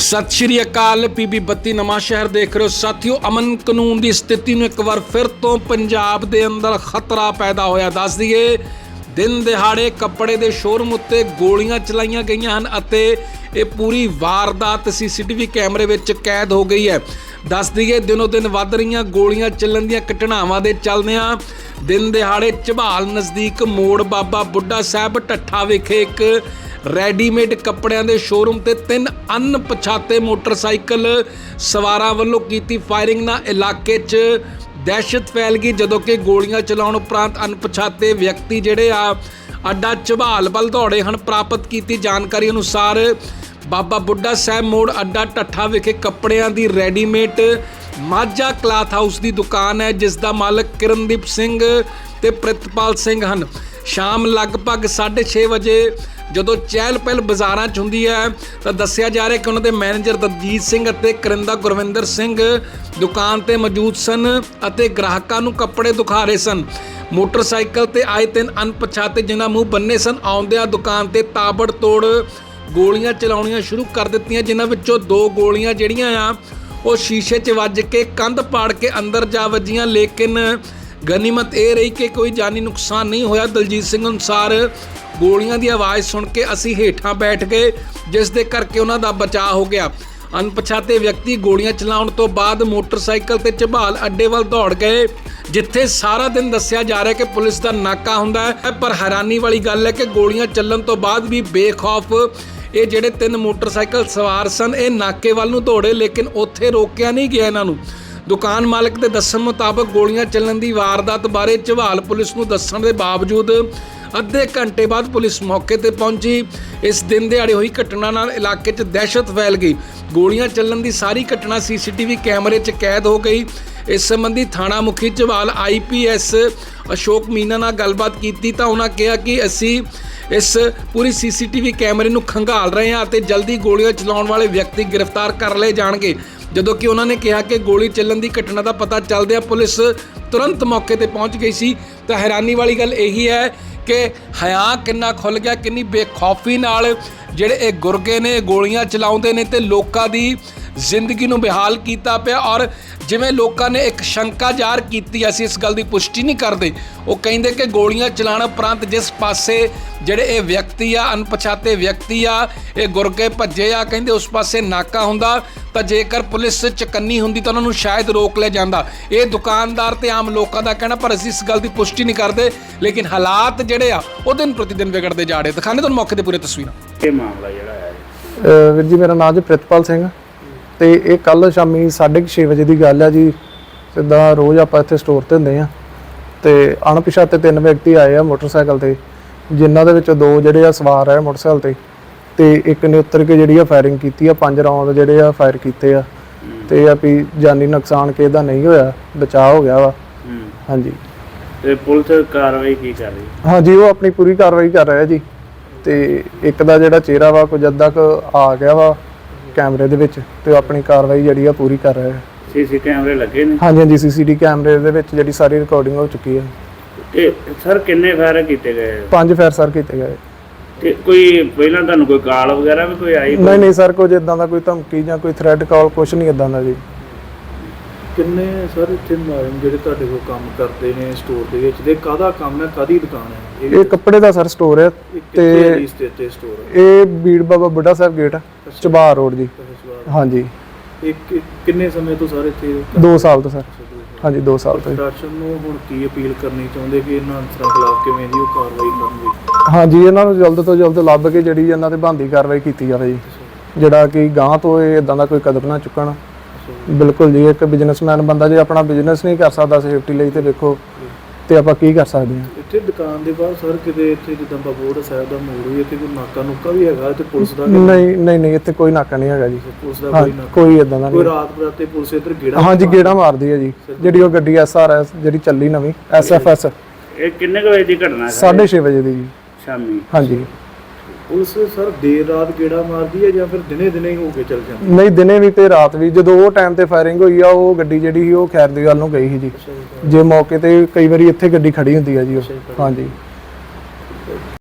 ਸਤਿ ਸ਼੍ਰੀ ਅਕਾਲ ਪੀਬੀ ਬੱਤੀ ਨਵਾਂ ਸ਼ਹਿਰ ਦੇਖ ਰਹੇ ਹੋ। ਸਾਥੀਓ, ਅਮਨ ਕਾਨੂੰਨ ਦੀ ਸਥਿਤੀ ਨੂੰ ਇੱਕ ਵਾਰ ਫਿਰ ਤੋਂ ਪੰਜਾਬ ਦੇ ਅੰਦਰ ਖਤਰਾ ਪੈਦਾ ਹੋਇਆ। ਦੱਸ ਦਈਏ, ਦਿਨ ਦਿਹਾੜੇ ਕੱਪੜੇ ਦੇ ਸ਼ੋਰੂਮ ਉੱਤੇ ਗੋਲੀਆਂ ਚਲਾਈਆਂ ਗਈਆਂ ਹਨ ਅਤੇ ਇਹ ਪੂਰੀ ਵਾਰਦਾਤ ਸੀਸੀਟੀਵੀ ਕੈਮਰੇ ਵਿੱਚ ਕੈਦ ਹੋ ਗਈ ਹੈ। ਦੱਸ ਦਈਏ, ਦਿਨੋ ਦਿਨ ਵੱਧ ਰਹੀਆਂ ਗੋਲੀਆਂ ਚੱਲਣ ਦੀਆਂ ਘਟਨਾਵਾਂ ਦੇ ਚੱਲਦਿਆਂ ਦਿਨ ਦਿਹਾੜੇ ਝਬਾਲ ਨਜ਼ਦੀਕ ਮੋੜ ਬਾਬਾ ਬੁੱਢਾ ਸਾਹਿਬ ਢੱਠਾ ਵਿਖੇ ਇੱਕ ਰੈਡੀਮੇਡ ਕੱਪੜਿਆਂ ਦੇ ਸ਼ੋਰੂਮ ਤੇ ਤਿੰਨ ਅਣਪਛਾਤੇ ਮੋਟਰਸਾਈਕਲ ਸਵਾਰਾਂ ਵੱਲੋਂ ਕੀਤੀ ਫਾਇਰਿੰਗ ਨਾਲ ਇਲਾਕੇ 'ਚ ਦਹਿਸ਼ਤ ਫੈਲ ਗਈ, ਜਦੋਂ ਕਿ ਗੋਲੀਆਂ ਚਲਾਉਣ ਉਪਰੰਤ ਅਣਪਛਾਤੇ ਵਿਅਕਤੀ ਜਿਹੜੇ ਆ, ਅੱਡਾ ਝਬਾਲ ਵੱਲ ਦੌੜੇ ਹਨ। ਪ੍ਰਾਪਤ ਕੀਤੀ ਜਾਣਕਾਰੀ ਅਨੁਸਾਰ ਬਾਬਾ ਬੁੱਢਾ ਸਾਹਿਬ ਮੋੜ ਅੱਡਾ ਢੱਠਾ ਵਿਖੇ ਕੱਪੜਿਆਂ ਦੀ ਰੈਡੀਮੇਡ ਮਾਝਾ ਕਲਾਥ ਹਾਊਸ ਦੀ ਦੁਕਾਨ ਹੈ, ਜਿਸ ਦਾ ਮਾਲਕ ਕਿਰਨਦੀਪ ਸਿੰਘ ਤੇ ਪ੍ਰਿਤਪਾਲ ਸਿੰਘ ਹਨ। ਸ਼ਾਮ ਲਗਭਗ 6:30 ਵਜੇ ਜਦੋਂ ਚਹਿਲ ਪਹਿਲ ਬਾਜ਼ਾਰਾਂ 'ਚ ਹੁੰਦੀ ਹੈ, ਤਾਂ ਦੱਸਿਆ ਜਾ ਰਿਹਾ ਕਿ ਉਹਨਾਂ ਦੇ ਮੈਨੇਜਰ ਦਲਜੀਤ ਸਿੰਘ ਅਤੇ ਕਰਿੰਦਾ ਗੁਰਵਿੰਦਰ ਸਿੰਘ ਦੁਕਾਨ ਤੇ ਮੌਜੂਦ ਸਨ ਅਤੇ ਗ੍ਰਾਹਕਾਂ ਨੂੰ ਕੱਪੜੇ ਦਿਖਾ ਰਹੇ ਸਨ। ਮੋਟਰਸਾਈਕਲ ਤੇ ਆਏ ਤਿੰਨ ਅਣਪਛਾਤੇ ਜਿਨ੍ਹਾਂ ਮੂੰਹ ਬੰਨੇ ਸਨ, ਆਉਂਦਿਆਂ ਦੁਕਾਨ ਤੇ ਤਾਬੜ ਤੋੜ ਗੋਲੀਆਂ ਚਲਾਉਣੀਆਂ ਸ਼ੁਰੂ ਕਰ ਦਿੱਤੀਆਂ, ਜਿਨ੍ਹਾਂ ਵਿੱਚੋਂ ਦੋ ਗੋਲੀਆਂ ਜਿਹੜੀਆਂ ਆ, ਉਹ ਸ਼ੀਸ਼ੇ 'ਚ ਵੱਜ ਕੇ ਕੰਧ ਪਾੜ ਕੇ ਅੰਦਰ ਜਾ ਵੱਜੀਆਂ, ਲੇਕਿਨ ਗਨੀਮਤ ਇਹ ਰਹੀ ਕਿ ਕੋਈ ਜਾਨੀ ਨੁਕਸਾਨ ਨਹੀਂ ਹੋਇਆ। ਦਲਜੀਤ ਸਿੰਘ ਅਨੁਸਾਰ ਗੋਲੀਆਂ ਦੀ ਆਵਾਜ਼ ਸੁਣ ਕੇ ਅਸੀਂ ਹੇਠਾਂ ਬੈਠ ਗਏ, ਜਿਸ ਦੇ ਕਰਕੇ ਉਹਨਾਂ ਦਾ ਬਚਾਅ ਹੋ ਗਿਆ। ਅਣਪਛਾਤੇ ਵਿਅਕਤੀ ਗੋਲੀਆਂ ਚਲਾਉਣ ਤੋਂ ਬਾਅਦ ਮੋਟਰਸਾਈਕਲ ਤੇ ਝਬਾਲ ਅੱਡੇ ਵੱਲ ਦੌੜ ਗਏ, ਜਿੱਥੇ ਸਾਰਾ ਦਿਨ ਦੱਸਿਆ ਜਾ ਰਿਹਾ ਕਿ ਪੁਲਿਸ ਦਾ ਨਾਕਾ ਹੁੰਦਾ ਹੈ। ਪਰ ਹੈਰਾਨੀ ਵਾਲੀ ਗੱਲ ਹੈ ਕਿ ਗੋਲੀਆਂ ਚੱਲਣ ਤੋਂ ਬਾਅਦ ਵੀ ਬੇਖੌਫ ਇਹ ਜਿਹੜੇ ਤਿੰਨ ਮੋਟਰਸਾਈਕਲ ਸਵਾਰ ਸਨ, ਇਹ ਨਾਕੇ ਵੱਲ ਨੂੰ ਦੌੜੇ, ਲੇਕਿਨ ਉੱਥੇ ਰੋਕਿਆ ਨਹੀਂ ਗਿਆ ਇਹਨਾਂ ਨੂੰ। ਦੁਕਾਨ ਮਾਲਕ ਦੇ ਦੱਸਣ ਮੁਤਾਬਕ ਗੋਲੀਆਂ ਚੱਲਣ ਦੀ ਵਾਰਦਾਤ ਬਾਰੇ ਝਵਾਲ ਪੁਲਿਸ ਨੂੰ ਦੱਸਣ ਦੇ ਬਾਵਜੂਦ ਅੱਧੇ ਘੰਟੇ ਬਾਅਦ ਪੁਲਿਸ ਮੌਕੇ ਤੇ ਪਹੁੰਚੀ। ਇਸ ਦਿਨ ਦਿਹਾੜੇ ਹੋਈ ਘਟਨਾ ਨਾਲ ਇਲਾਕੇ 'ਚ ਦਹਿਸ਼ਤ ਫੈਲ ਗਈ। ਗੋਲੀਆਂ ਚੱਲਣ ਦੀ ਸਾਰੀ ਘਟਨਾ ਸੀਸੀਟੀਵੀ ਕੈਮਰੇ 'ਚ ਕੈਦ ਹੋ ਗਈ। ਇਸ ਸੰਬੰਧੀ ਥਾਣਾ ਮੁਖੀ ਝਵਾਲ ਆਈਪੀਐਸ ਅਸ਼ੋਕ ਮੀਨਾ ਨਾਲ ਗੱਲਬਾਤ ਕੀਤੀ ਤਾਂ ਉਹਨਾਂ ਕਿਹਾ ਕਿ ਅਸੀਂ ਇਸ ਪੂਰੀ ਸੀਸੀਟੀਵੀ ਕੈਮਰੇ ਨੂੰ ਖੰਗਾਲ ਰਹੇ ਹਾਂ ਅਤੇ ਜਲਦੀ ਗੋਲੀਆਂ ਚਲਾਉਣ ਵਾਲੇ ਵਿਅਕਤੀ ਗ੍ਰਿਫਤਾਰ ਕਰ ਲਏ ਜਾਣਗੇ। ਜਦੋਂ ਕਿ ਉਹਨਾਂ ਨੇ ਕਿਹਾ ਕਿ ਗੋਲੀ ਚੱਲਣ ਦੀ ਘਟਨਾ ਦਾ ਪਤਾ ਚੱਲਦਿਆਂ ਪੁਲਿਸ ਤੁਰੰਤ ਮੌਕੇ ਤੇ ਪਹੁੰਚ ਗਈ ਸੀ। ਤਾਂ ਹੈਰਾਨੀ ਵਾਲੀ ਗੱਲ ਇਹੀ ਹੈ ਕਿ ਹਿਆ ਕਿੰਨਾ ਖੁੱਲ ਗਿਆ, ਕਿੰਨੀ ਬੇਖੌਫੀ ਨਾਲ ਜਿਹੜੇ ਇਹ ਗੁਰਗੇ ਨੇ ਗੋਲੀਆਂ ਚਲਾਉਂਦੇ ਨੇ ਤੇ ਲੋਕਾਂ ਦੀ ਜ਼ਿੰਦਗੀ ਨੂੰ ਬਿਹਾਲ ਕੀਤਾ ਪਿਆ ਔਰ ਜਿਵੇਂ ਲੋਕਾਂ ਨੇ ਇੱਕ ਸ਼ੰਕਾ ਜ਼ਾਹਰ ਕੀਤੀ ਅਸੀਂ ਇਸ ਗੱਲ ਦੀ ਪੁਸ਼ਟੀ ਨਹੀਂ ਕਰਦੇ। ਉਹ ਕਹਿੰਦੇ ਕਿ ਗੋਲੀਆਂ ਚਲਾਉਣ ਉਪਰੰਤ ਜਿਸ ਪਾਸੇ ਜਿਹੜੇ ਇਹ ਵਿਅਕਤੀ ਆ ਅਣਪਛਾਤੇ ਵਿਅਕਤੀ ਆ ਇਹ ਗੁਰਗੇ ਭੱਜੇ ਆ ਕਹਿੰਦੇ ਉਸ ਪਾਸੇ ਨਾਕਾ ਹੁੰਦਾ ਤਾਂ ਜੇਕਰ ਪੁਲਿਸ ਚਕੰਨੀ ਹੁੰਦੀ ਤਾਂ ਉਹਨਾਂ ਨੂੰ ਸ਼ਾਇਦ ਰੋਕ ਲਿਆ ਜਾਂਦਾ। ਇਹ ਦੁਕਾਨਦਾਰ ਤੇ ਆਮ ਲੋਕਾਂ ਦਾ ਕਹਿਣਾ ਪਰ ਅਸੀਂ ਇਸ ਗੱਲ ਦੀ ਪੁਸ਼ਟੀ ਨਹੀਂ ਕਰਦੇ ਲੇਕਿਨ ਹਾਲਾਤ ਜਿਹੜੇ ਆ ਉਹ ਦਿਨ ਪ੍ਰਤੀ ਦਿਨ ਵਿਗੜਦੇ ਜਾ ਰਹੇ ਦਿਖਾਣੇ ਤੁਹਾਨੂੰ ਮੌਕੇ ਤੇ ਪੂਰੇ ਤਸਵੀਰਾਂ। ਇਹ ਮਾਮਲਾ ਜਿਹੜਾ ਹੈ। ਵੀਰ ਜੀ ਮੇਰਾ ਨਾਮ ਜੀ ਪ੍ਰਿਤਪਾਲ ਸਿੰਘ। ਤੇ ਇਹ ਕੱਲ ਸ਼ਾਮੀ 6:30 ਵਜੇ ਦੀ ਗੱਲ ਹੈ ਜੀ। ਸਿੱਧਾ ਰੋਜ਼ ਆਪਾਂ ਇੱਥੇ ਸਟੋਰ ਤੇ ਹੁੰਦੇ ਆ। ਤੇ ਅਣਪਛਾਤੇ ਤਿੰਨ ਵਿਅਕਤੀ ਆਏ ਆ ਮੋਟਰਸਾਈਕਲ ਤੇ ਜਿਨ੍ਹਾਂ ਦੇ ਵਿੱਚੋਂ ਦੋ ਜਿਹੜੇ ਆ ਸਵਾਰ ਆ ਮੋਟਰਸਾਈਕਲ ਤੇ ਤੇ ਇੱਕ ਨੇ ਉੱਤਰ ਕੇ ਜਿਹੜੀ ਆ ਫਾਇਰਿੰਗ ਕੀਤੀ ਆ ਪੰਜ ਰਾਉਂਡ ਜਿਹੜੇ ਆ ਫਾਇਰ ਕੀਤੇ ਆ। ਤੇ ਆ ਵੀ ਜਾਨੀ ਨੁਕਸਾਨ ਕਿਸੇ ਦਾ ਨਹੀਂ ਹੋਇਆ ਬਚਾਅ ਹੋ ਗਿਆ ਵਾ। ਹਾਂਜੀ। ਤੇ ਪੁਲਿਸ ਕਾਰਵਾਈ ਕੀ ਕਰ ਰਹੀ? ਹਾਂਜੀ ਉਹ ਆਪਣੀ ਪੂਰੀ ਕਾਰਵਾਈ ਕਰ ਰਿਹਾ ਜੀ। ਤੇ ਇੱਕ ਦਾ ਜਿਹੜਾ ਚਿਹਰਾ ਵਾ ਕੁਝ ਅੱਧਾ ਕੁ ਆ ਗਿਆ ਵਾ। ਕੈਮਰੇ ਦੇ ਵਿੱਚ ਤੇ ਉਹ ਆਪਣੀ ਕਾਰਵਾਈ ਜਿਹੜੀ ਆ ਪੂਰੀ ਕਰ ਰਿਹਾ ਹੈ ਸੀਸੀ ਕੈਮਰੇ ਲੱਗੇ ਨੇ? ਹਾਂਜੀ ਹਾਂਜੀ ਸੀਸੀਟੀ ਕੈਮਰੇ ਦੇ ਵਿੱਚ ਜਿਹੜੀ ਸਾਰੀ ਰਿਕਾਰਡਿੰਗ ਹੋ ਚੁੱਕੀ ਹੈ ਤੇ ਸਰ ਕਿੰਨੇ ਫਾਇਰ ਕੀਤੇ ਗਏ? ਪੰਜ ਫਾਇਰ ਸਰ ਕੀਤੇ ਗਏ। ਤੇ ਕੋਈ ਪਹਿਲਾਂ ਤੁਹਾਨੂੰ ਕੋਈ ਕਾਲ ਵਗੈਰਾ ਵੀ ਕੋਈ ਆਈ? ਨਹੀਂ ਨਹੀਂ ਸਰ ਕੁਝ ਇਦਾਂ ਦਾ ਕੋਈ ਧਮਕੀ ਜਾਂ ਕੋਈ ਥ੍ਰੈਡ ਕਾਲ ਕੁਝ ਨਹੀਂ ਇਦਾਂ ਦਾ ਜੀ। ਕਿੰਨੇ ਸਰ ਇੱਥੇ ਮੁਲਾਜ਼ਮ ਜਿਹੜੇ ਤੁਹਾਡੇ ਕੋਲ ਕੰਮ ਕਰਦੇ ਨੇ ਸਟੋਰ ਦੇ ਵਿੱਚ? ਦੇ ਕਾਹਦਾ ਕੰਮ ਹੈ? ਕਾਦੀ ਦੁਕਾਨ ਹੈ? ਇਹ ਕੱਪੜੇ ਦਾ ਸਰ ਸਟੋਰ ਹੈ ਤੇ ਤੇ ਤੇ ਸਟੋਰ ਹੈ ਇਹ ਬੀੜ ਬਾਬਾ ਬੁੱਢਾ ਸਾਹਿਬ ਗੇਟ ਚਬਾਰ ਰੋਡ ਜੀ। ਹਾਂਜੀ। ਇਹ ਕਿ- ਕਿੰਨੇ ਸਮੇਂ ਤੋਂ ਸਰ ਇੱਥੇ 2 ਸਾਲ ਤੋਂ ਸਰ। ਹਾਂਜੀ 2 ਸਾਲ ਤੋਂ ਜੀ। ਪ੍ਰਸ਼ਾਸਨ ਨੂੰ ਹੁਣ ਕੀ ਅਪੀਲ ਕਰਨੀ ਚਾਹੁੰਦੇ ਕਿ ਇਹਨਾਂ ਅਨਸਰਾਂ ਖਿਲਾਫ ਕਿਵੇਂ ਦੀ ਉਹ ਕਾਰਵਾਈ ਕਰਨਗੇ? ਹਾਂਜੀ ਇਹਨਾਂ ਨੂੰ ਜਲਦ ਤੋਂ ਜਲਦ ਲੱਭ ਕੇ ਜਿਹੜੀ ਇਹਨਾਂ ਤੇ ਬੰਦੀ ਕਾਰਵਾਈ ਕੀਤੀ ਜਾਵੇ ਜੀ। ਜਿਹੜਾ ਕਿ ਗਾਂ ਤੋਂ ਇਹ ਇਦਾਂ ਦਾ ਕੋਈ ਕਦਮ ਨਾ ਚੁੱਕਣ। ਬਿਲਕੁਲ ਜੀ ਇੱਕ ਬਿਜ਼ਨਸਮੈਨ ਬੰਦਾ ਜੇ ਆਪਣਾ ਬਿਜ਼ਨਸ ਨਹੀਂ ਕਰ ਸਕਦਾ ਸੇਫਟੀ ਲਈ ਤੇ ਵੇਖੋ ਤੇ ਆਪਾਂ ਕੀ ਕਰ ਸਕਦੇ ਹਾਂ। ਇੱਥੇ ਦੁਕਾਨ ਦੇ ਬਾਹਰ ਸਰ ਕਿਤੇ ਇੱਥੇ ਜਿੱਦਾਂ ਬਬੋੜ ਸਾਹਿਬ ਦਾ ਮੋੜ ਹੋਈ ਇੱਥੇ ਕੋਈ ਨਾਕਾ ਨੁਕਾ ਵੀ ਹੈਗਾ ਤੇ ਪੁਲਿਸ ਦਾ ਨਹੀਂ ਨਹੀਂ ਨਹੀਂ ਇੱਥੇ ਕੋਈ ਨਾਕਾ ਨਹੀਂ ਹੈਗਾ ਜੀ। ਪੁਲਿਸ ਦਾ ਕੋਈ ਨਾਕਾ ਕੋਈ ਇਦਾਂ ਦਾ ਕੋਈ ਨਹੀਂ। ਰਾਤ ਬਰਾਤੇ ਪੁਲਿਸ ਇੱਧਰ ਗੇੜਾ ਹਾਂਜੀ ਗੇੜਾ ਮਾਰਦੀ ਹੈ ਜੀ। ਜਿਹੜੀ ਉਹ ਗੱਡੀ ਐਸਆਰਐਸ ਜਿਹੜੀ ਚੱਲੀ ਨਵੀਂ ਐਸਐਫਐਸ ਇਹ ਕਿੰਨੇ ਵਜੇ ਦੀ ਘਟਨਾ ਹੈ? 6:30 ਵਜੇ ਦੀ ਜੀ। ਸ਼ਾਮੀ। ਹਾਂਜੀ। ਪੁਲਿਸ ਸਰ ਦੇਰ ਰਾਤ ਗੇੜਾ ਮਾਰਦੀ ਹੈ ਜਾਂ ਫਿਰ ਦਿਨੇ ਦਿਨੇ ਹੀ ਹੋ ਕੇ ਚੱਲ ਜਾਂਦੀ ਨਹੀਂ ਦਿਨੇ ਵੀ ਤੇ ਰਾਤ ਵੀ। ਜਦੋਂ ਉਹ ਟਾਈਮ ਤੇ ਫਾਇਰਿੰਗ ਹੋਈ ਆ ਉਹ ਗੱਡੀ ਜਿਹੜੀ ਸੀ ਉਹ ਖੈਰ ਦੀ ਗੱਲ ਨੂੰ ਗਈ ਸੀ ਜੀ। ਜੇ। ਮੌਕੇ ਤੇ ਕਈ ਵਾਰੀ ਇੱਥੇ ਗੱਡੀ ਖੜੀ ਹੁੰਦੀ ਆ ਜੀ ਉਹ। ਹਾਂਜੀ।